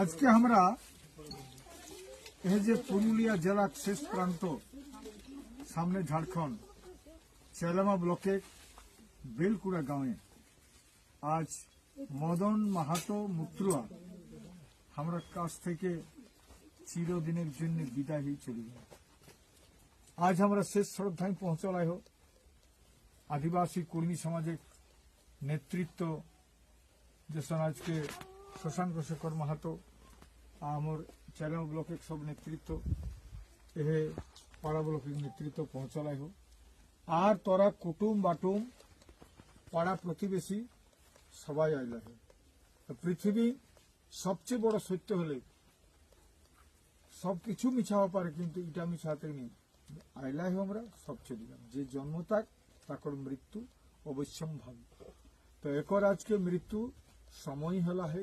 আজকে আমরা এই যে পুরুলিয়া জেলার শেষ প্রান্ত, সামনে ঝাড়খণ্ড, চেলামা ব্লকের বেলকুড়া গাঁয়ে আজ মদন মাহাতো মুত্রুয়া আমরা কাছ থেকে চিরদিনের জন্য বিদায় হয়ে চলে গেল আজ আমরা শেষ শ্রদ্ধায় পৌঁছলাই হোক। আদিবাসী কর্মী সমাজের নেতৃত্ব যেসন আজকে শশাঙ্ক শেখর মাহাতো, আমার চ্যানেল ব্লকের সব নেতৃত্ব, এহে পাড়া ব্লকের নেতৃত্ব পৌঁছালাই হোক। আর তোরা কুটুম বাটুম, পাড়া প্রতিবেশী, সবাই আইলা হোক। পৃথিবী সবচেয়ে বড় সত্য হলে সবকিছু মিছা হওয়া পারে, কিন্তু এটা মিছাতে নেই। আইলাই আমরা সবচেয়ে দিলাম যে জন্ম তাক তাকর মৃত্যু অবশ্যম্ভাবী। তো একর আজকে মৃত্যু সময় হেলা হে